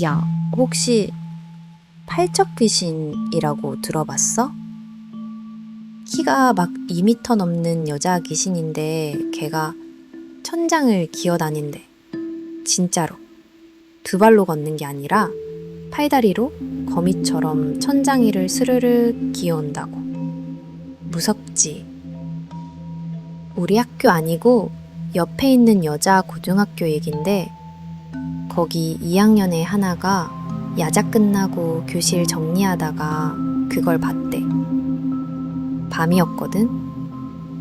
야, 혹시 팔척 귀신이라고 들어봤어? 키가 막 2미터 넘는 여자 귀신인데 걔가 천장을 기어 다닌대. 진짜로. 두 발로 걷는 게 아니라 팔다리로 거미처럼 천장 위를 스르르 기어온다고. 무섭지. 우리 학교 아니고 옆에 있는 여자 고등학교 얘긴데 거기 2학년의 하나가 야자 끝나고 교실 정리하다가 그걸 봤대. 밤이었거든.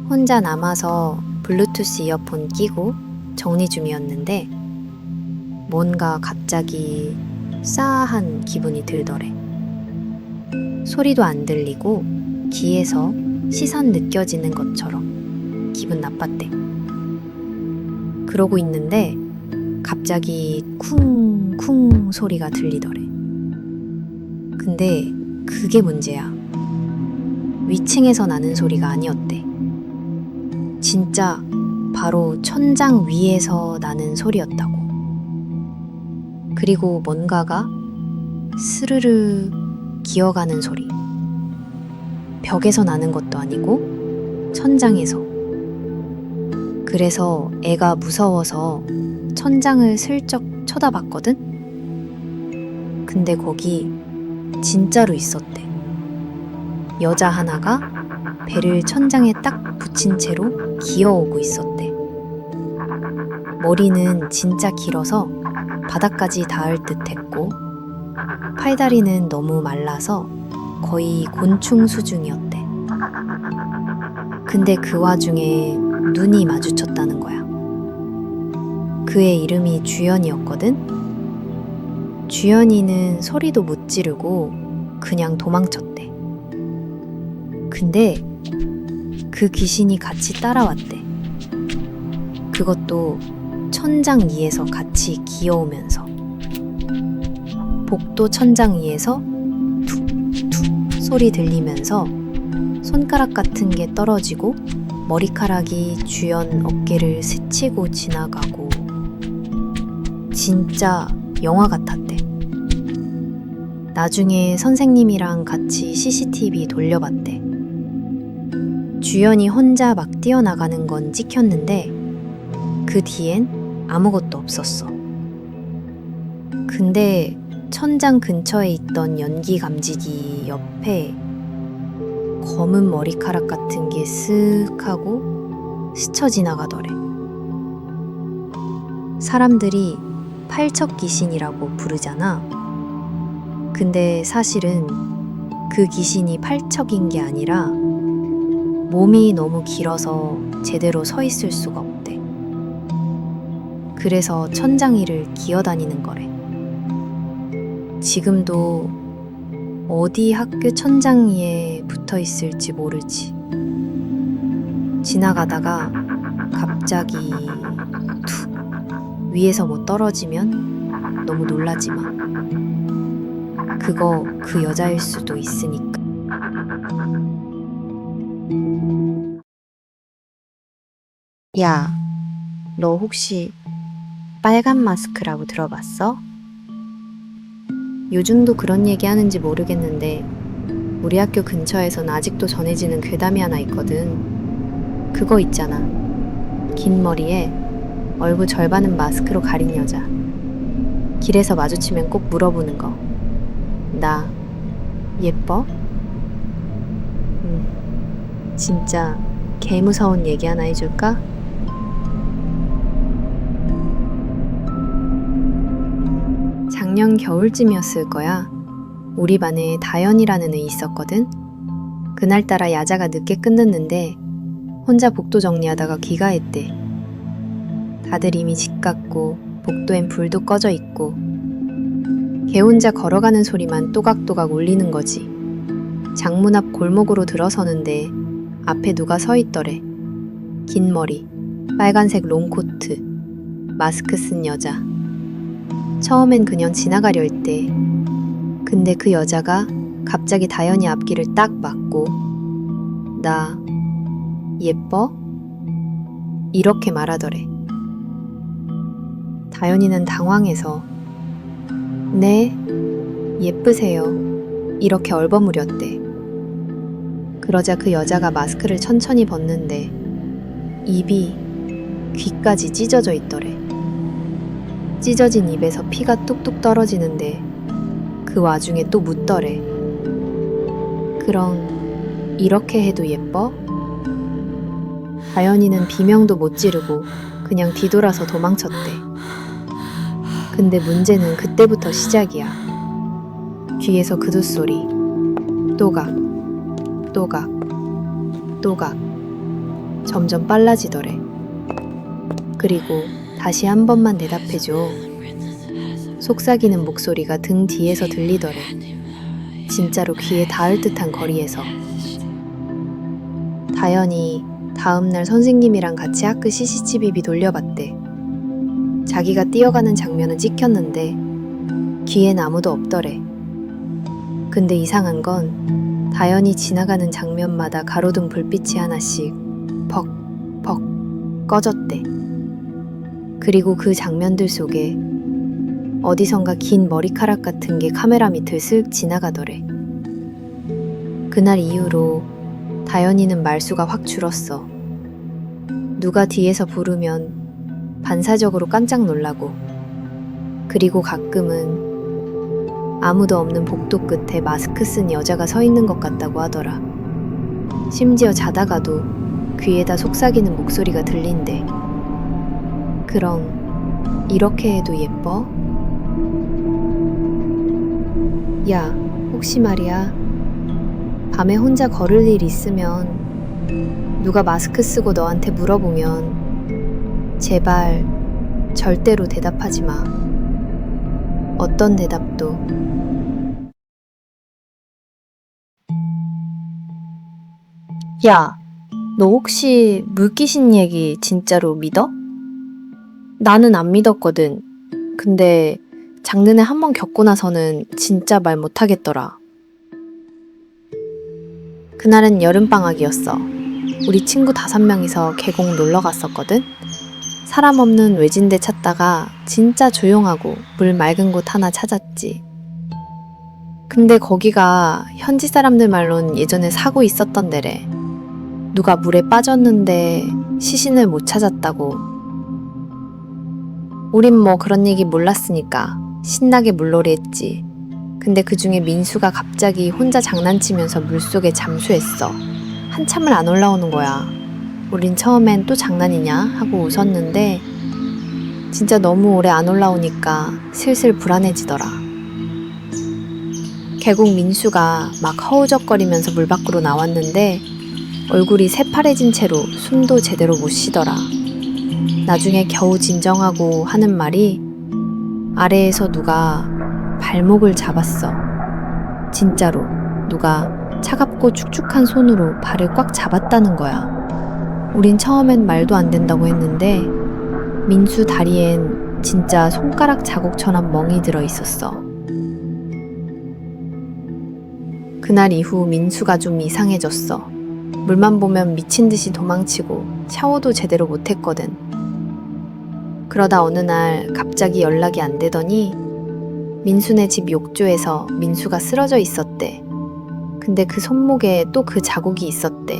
혼자 남아서 블루투스 이어폰 끼고 정리 중이었는데 뭔가 갑자기 싸한 기분이 들더래. 소리도 안 들리고 귀에서 시선 느껴지는 것처럼 기분 나빴대. 그러고 있는데 갑자기 쿵쿵 소리가 들리더래. 근데 그게 문제야. 위층에서 나는 소리가 아니었대. 진짜 바로 천장 위에서 나는 소리였다고. 그리고 뭔가가 스르르 기어가는 소리. 벽에서 나는 것도 아니고 천장에서. 그래서 애가 무서워서 천장을 슬쩍 쳐다봤거든? 근데 거기 진짜로 있었대. 여자 하나가 배를 천장에 딱 붙인 채로 기어오고 있었대. 머리는 진짜 길어서 바닥까지 닿을 듯 했고, 팔다리는 너무 말라서 거의 곤충 수준이었대. 근데 그 와중에 눈이 마주쳤다는 거야. 그의 이름이 주연이었거든? 주연이는 소리도 못 지르고 그냥 도망쳤대. 근데 그 귀신이 같이 따라왔대. 그것도 천장 위에서 같이 기어오면서. 복도 천장 위에서 툭툭 소리 들리면서 손가락 같은 게 떨어지고 머리카락이 주연 어깨를 스치고 지나가고 진짜 영화 같았대. 나중에 선생님이랑 같이 CCTV 돌려봤대. 주연이 혼자 막 뛰어나가는 건 찍혔는데 그 뒤엔 아무것도 없었어. 근데 천장 근처에 있던 연기 감지기 옆에 검은 머리카락 같은 게 쓱 하고 스쳐 지나가더래. 사람들이 팔척 귀신이라고 부르잖아. 근데 사실은 그 귀신이 팔척인 게 아니라 몸이 너무 길어서 제대로 서 있을 수가 없대. 그래서 천장 위를 기어다니는 거래. 지금도 어디 학교 천장 위에 붙어 있을지 모르지. 지나가다가 갑자기 툭 위에서 뭐 떨어지면 너무 놀라지 마. 그거 그 여자일 수도 있으니까. 야, 너 혹시 빨간 마스크라고 들어봤어? 요즘도 그런 얘기 하는지 모르겠는데 우리 학교 근처에선 아직도 전해지는 괴담이 하나 있거든. 그거 있잖아. 긴 머리에 얼굴 절반은 마스크로 가린 여자. 길에서 마주치면 꼭 물어보는 거. 나 예뻐? 음, 진짜 개 무서운 얘기 하나 해줄까? 작년 겨울쯤이었을 거야. 우리 반에 다연이라는 애 있었거든. 그날따라 야자가 늦게 끝났는데 혼자 복도 정리하다가 귀가했대. 다들 이미 집 갔고 복도엔 불도 꺼져 있고 걔 혼자 걸어가는 소리만 또각또각 울리는 거지. 장문 앞 골목으로 들어서는데 앞에 누가 서 있더래. 긴 머리, 빨간색 롱코트, 마스크 쓴 여자. 처음엔 그냥 지나가려 했대. 근데 그 여자가 갑자기 다현이 앞길을 딱 막고 나 예뻐? 이렇게 말하더래. 다현이는 당황해서 네, 예쁘세요. 이렇게 얼버무렸대. 그러자 그 여자가 마스크를 천천히 벗는데 입이 귀까지 찢어져 있더래. 찢어진 입에서 피가 뚝뚝 떨어지는데 그 와중에 또 묻더래. 그럼 이렇게 해도 예뻐? 다현이는 비명도 못 지르고 그냥 뒤돌아서 도망쳤대. 근데 문제는 그때부터 시작이야. 귀에서 그두 소리. 또각, 또각, 또각. 점점 빨라지더래. 그리고 다시 한 번만 대답해줘. 속삭이는 목소리가 등 뒤에서 들리더래. 진짜로 귀에 닿을 듯한 거리에서. 다현이 다음날 선생님이랑 같이 학교 CCTV 돌려봤대. 자기가 뛰어가는 장면은 찍혔는데 귀엔 아무도 없더래. 근데 이상한 건 다현이 지나가는 장면마다 가로등 불빛이 하나씩 벅, 벅 꺼졌대. 그리고 그 장면들 속에 어디선가 긴 머리카락 같은 게 카메라 밑을 슥 지나가더래. 그날 이후로 다현이는 말수가 확 줄었어. 누가 뒤에서 부르면 반사적으로 깜짝 놀라고, 그리고 가끔은 아무도 없는 복도 끝에 마스크 쓴 여자가 서 있는 것 같다고 하더라. 심지어 자다가도 귀에다 속삭이는 목소리가 들린대. 그럼 이렇게 해도 예뻐? 야, 혹시 말이야. 밤에 혼자 걸을 일 있으면 누가 마스크 쓰고 너한테 물어보면 제발 절대로 대답하지 마. 어떤 대답도 야, 너 혹시 물귀신 얘기 진짜로 믿어? 나는 안 믿었거든. 근데 장르에 한 번 겪고 나서는 진짜 말 못하겠더라. 그날은 여름방학이었어. 우리 친구 다섯 명이서 계곡 놀러 갔었거든. 사람 없는 외진데 찾다가 진짜 조용하고 물 맑은 곳 하나 찾았지. 근데 거기가 현지 사람들 말론 예전에 사고 있었던 데래. 누가 물에 빠졌는데 시신을 못 찾았다고. 우린 뭐 그런 얘기 몰랐으니까 신나게 물놀이 했지. 근데 그 중에 민수가 갑자기 혼자 장난치면서 물속에 잠수했어. 한참을 안 올라오는 거야. 우린 처음엔 또 장난이냐 하고 웃었는데 진짜 너무 오래 안 올라오니까 슬슬 불안해지더라. 결국 민수가 막 허우적거리면서 물 밖으로 나왔는데 얼굴이 새파래진 채로 숨도 제대로 못 쉬더라. 나중에 겨우 진정하고 하는 말이 아래에서 누가 발목을 잡았어. 진짜로 누가 차갑고 축축한 손으로 발을 꽉 잡았다는 거야. 우린 처음엔 말도 안 된다고 했는데 민수 다리엔 진짜 손가락 자국처럼 멍이 들어 있었어. 그날 이후 민수가 좀 이상해졌어. 물만 보면 미친 듯이 도망치고 샤워도 제대로 못 했거든. 그러다 어느 날 갑자기 연락이 안 되더니 민수네 집 욕조에서 민수가 쓰러져 있었대. 근데 그 손목에 또 그 자국이 있었대.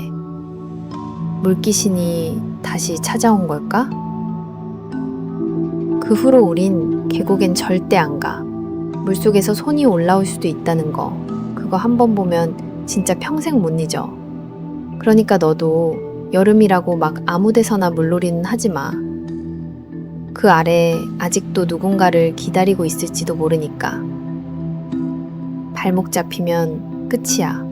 물귀신이 다시 찾아온 걸까? 그 후로 우린 계곡엔 절대 안 가. 물속에서 손이 올라올 수도 있다는 거. 그거 한 번 보면 진짜 평생 못 잊어. 그러니까 너도 여름이라고 막 아무 데서나 물놀이는 하지 마. 그 아래 아직도 누군가를 기다리고 있을지도 모르니까. 발목 잡히면 끝이야.